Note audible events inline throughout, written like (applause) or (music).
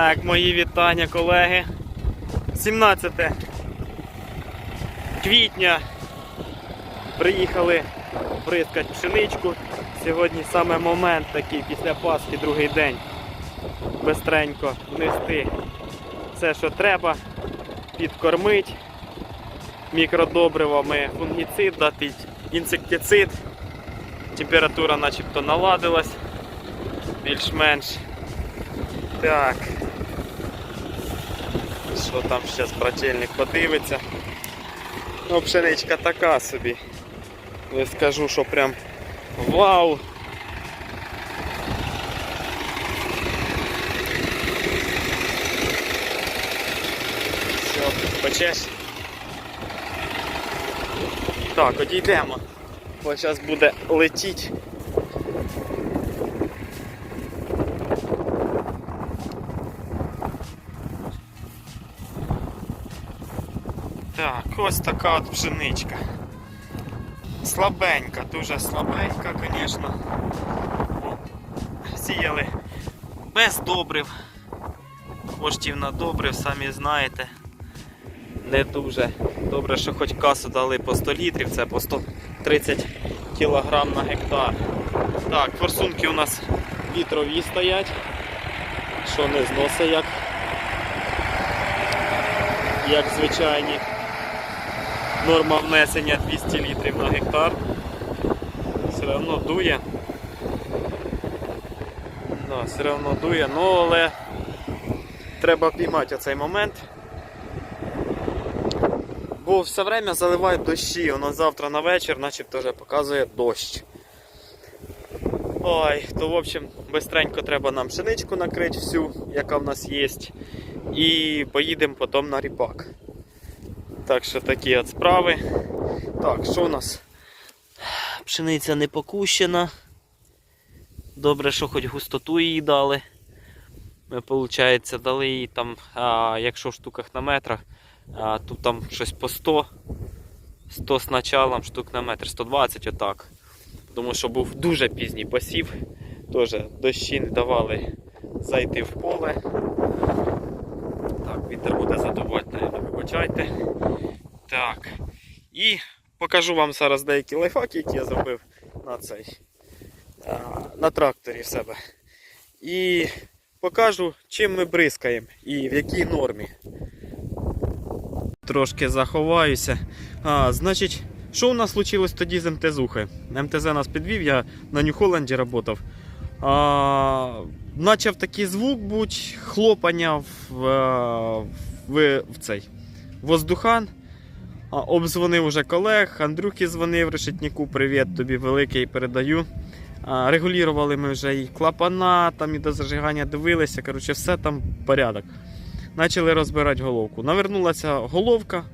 Так, мої вітання, колеги. 17 квітня. Приїхали бризкати пшеничку. Сьогодні саме момент такий після Пасхи, другий день. Бистренько внести все, що треба, підкормити мікродобривами, фунгіцид дати, інсектицид. Температура начебто наладилась більш-менш. Так. Що там зараз брательник подивиться? Ну, пшеничка така собі. Не скажу, що прям вау. Все, печеш. Так, одійдемо. Бо зараз буде летіть. Так, ось така от пшеничка. Слабенька, дуже слабенька, звісно. Сіяли без добрив. Коштів на добрив, самі знаєте. Не дуже. Добре, що хоч касу дали по 100 літрів, це по 130 кг на гектар. Так, форсунки у нас літрові стоять. Що не зносить як, як звичайні. Норма внесення 200 літрів на гектар. Все одно дує. Да, все одно дує, ну але треба піймати оцей момент. Бо все время заливають дощі, воно завтра на вечір начебто вже показує дощ. Ой, то в общем, бистренько треба нам пшеничку накрити всю, яка в нас є. І поїдемо потім на ріпак. Так що такі от справи. Так, що у нас? Пшениця не покущена. Добре, що хоч густоту їй дали. Ми, виходить, дали їй там, а, якщо в штуках на метрах, а, тут там щось по 100. 100 з началом, штук на метр, 120 отак. Тому що був дуже пізній посів. Теж дощі не давали зайти в поле. Так, вітер буде задувати, навіть, вибачайте. Так. І покажу вам зараз деякі лайфхаки, які я зробив на цей на тракторі в себе. І покажу, чим ми бризкаємо і в якій нормі. Трошки заховаюся. А, значить, що у нас случилось тоді з МТЗухи? МТЗ нас підвів, я на Нью-Холланді працював. Начав такий звук бути, хлопання в, е, в, в цей воздухан. А, Обдзвонив уже колег, Андрюхі дзвонив решетніку, привіт тобі великий передаю. Регулювали ми вже і клапана, там і до зажигання дивилися. Коротше, все там порядок. Почали розбирати головку. Навернулася головка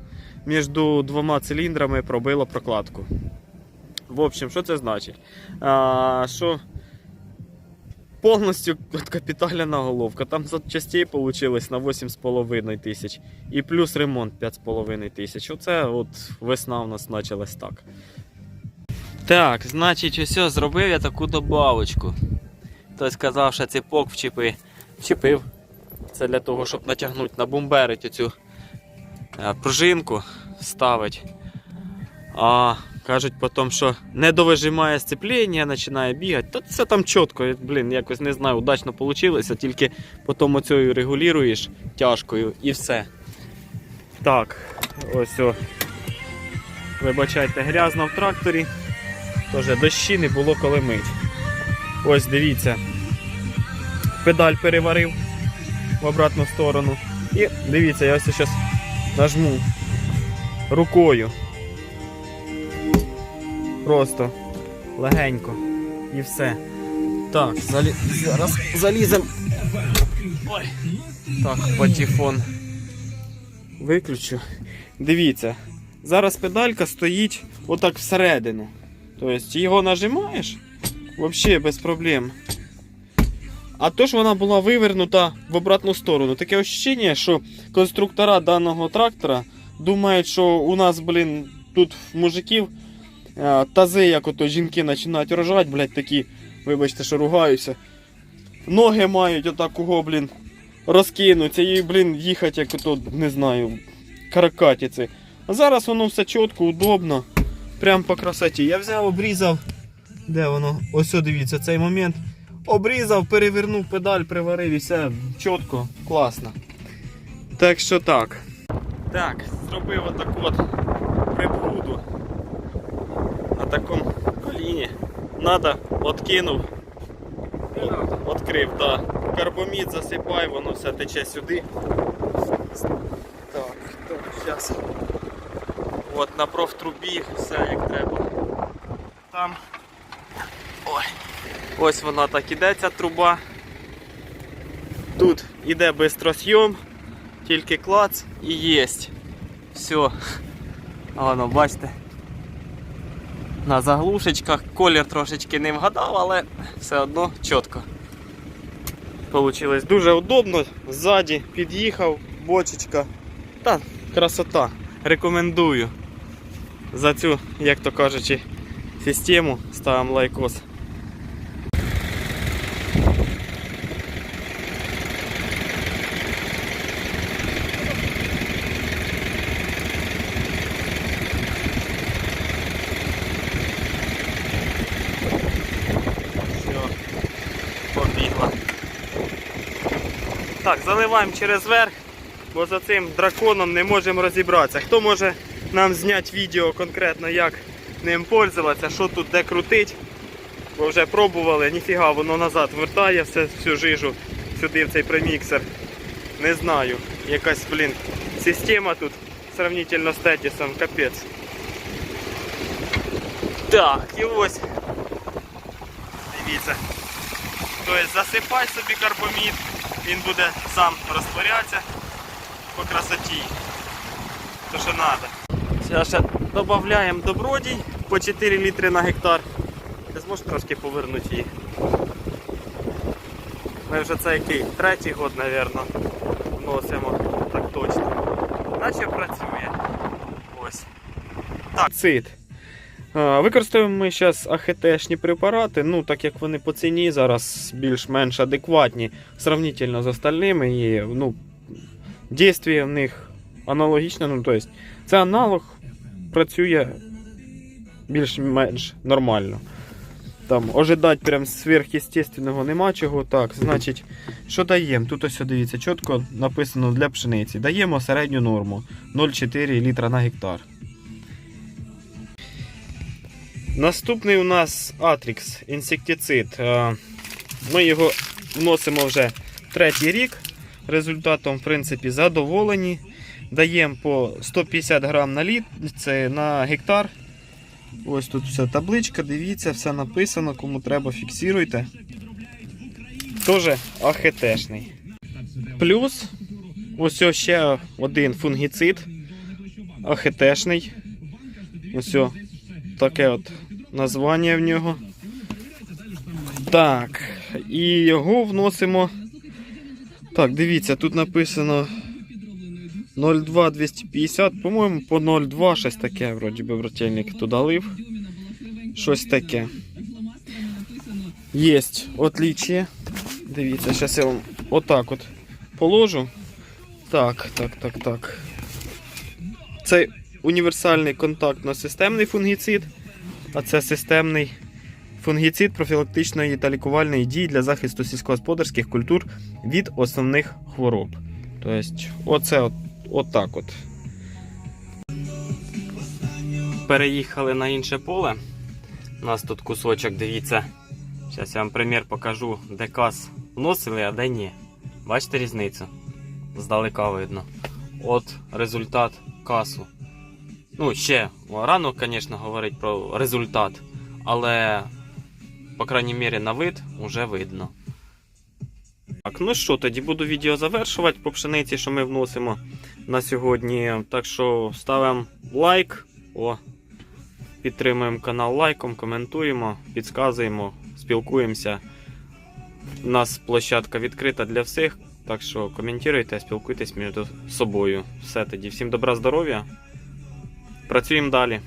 між двома циліндрами, пробила прокладку. В общем, що це значить? А, що повністю капітальна головка. Там запчастей вийшло на 8,5 тисяч. І плюс ремонт 5,5 тисяч. Оце от весна у нас почалась так. Так, значить, ось зробив я таку добавочку. Хтось сказав, що цепок вчепи. Вчепив. Це для того, щоб натягнути, набумберити цю е, пружинку, ставить. А кажуть потім, що не довижимає сцеплення, починає бігати. Та це там чітко, блін, якось не знаю, удачно вийшло, тільки потім оцею регулюєш тяжкою і все. Так, ось о. Вибачайте, грязно в тракторі. Тож дощі не було коли мить. Ось дивіться. Педаль переварив в обратну сторону. І дивіться, я ось зараз нажму рукою. Просто легенько. І все. Так, залі... зараз залізем. Ой. Так, патефон. Виключу. Дивіться, зараз педалька стоїть отак всередину. Тобто його нажимаєш взагалі без проблем. А то ж вона була вивернута в обратну сторону. Таке ощущення, що конструктора даного трактора думають, що у нас, блін, тут мужиків тази, як ото жінки починають рожати, блядь, такі, вибачте, що ругаюся. Ноги мають отакого, блін, розкинуться і, блін, їхати як ото, не знаю, каракатіці. А зараз воно все чітко, удобно. Прям по красоті. Я взяв, обрізав. Де воно? Ось дивіться, цей момент. Обрізав, перевернув педаль, приварив і все чітко, класно. Так що так. Так, зробив отаку от прибуду. На такому коліні. Надо, откинув. От, відкрив, так. Карбомід засипай, воно все тече сюди. Так, так, зараз. От на профтрубі все як треба. Там. Ой. Ось вона так іде, ця труба. Тут іде бистросйом, тільки клац і єсть. Все. (laughs) А воно, бачите. На заглушечках колір трошечки не вгадав, але все одно чітко. Получилось дуже удобно. Ззаді під'їхав, бочечка. Та красота. Рекомендую. За цю, як то кажучи, систему ставимо лайкос. Все, побігла. Так, заливаємо через верх, бо за цим драконом не можемо розібратися. Хто може нам зняти відео конкретно, як ним пользуватися, що тут де крутить? Бо вже пробували, ніфіга, воно назад вертає все, всю жижу сюди в цей преміксер. Не знаю. Якась, блін, система тут сравнительно з Тетісом, капець. Так, і ось. Дивіться. Тобто засипай собі карбомід, він буде сам розтворятися по красоті. То що треба. Зараз ще додаємо добродій по 4 літри на гектар. Ти зможеш трошки повернути її. Ми вже це який третій год, мабуть, вносимо так точно. Наче працює. Ось. Так, цит. Використовуємо ми зараз АХТшні препарати, ну так як вони по ціні зараз більш-менш адекватні сравнительно з остальними і ну, дійстві в них аналогічне. Ну, тобто, це аналог працює більш-менш нормально. Там ожидати прям сверхъестественного нема чого. Так, значить, що даємо? Тут ось дивіться, чітко написано для пшениці. Даємо середню норму 0,4 літра на гектар. Наступний у нас Atrix інсектицид. Е, Ми його вносимо вже третій рік. Результатом, в принципі, задоволені. Даємо по 150 грам на літ, це на гектар. Ось тут вся табличка, дивіться, все написано, кому треба, фіксуйте. Теж АХТшний. Плюс ось ще один фунгіцид АХТшний. Ось таке от названня в нього. Так, і його вносимо. Так, дивіться, тут написано 0,2-250, по-моєму, по 0,2 щось таке, вроді би брательник туди лив. Щось таке. Єсть отличие. Дивіться, зараз я вам отак от положу. Так, так, так, так. Це універсальний контактно-системний фунгіцид, а це системний фунгіцид профілактичної та лікувальної дії для захисту сільськогосподарських культур від основних хвороб. Тобто, оце от, отак от. Переїхали на інше поле. У нас тут кусочок, дивіться. Зараз я вам примір покажу, де кас вносили, а де ні. Бачите різницю? Здалека видно. От результат касу. Ну, ще рано, звісно, говорити про результат, але, по крайній мірі, на вид вже видно. Так, ну що, тоді буду відео завершувати по пшениці, що ми вносимо на сьогодні. Так що ставимо лайк. О, підтримуємо канал лайком, коментуємо, підказуємо, спілкуємося. У нас площадка відкрита для всіх. Так що коментуйте, спілкуйтесь між собою. Все тоді. Всім добра здоров'я. Працюємо далі.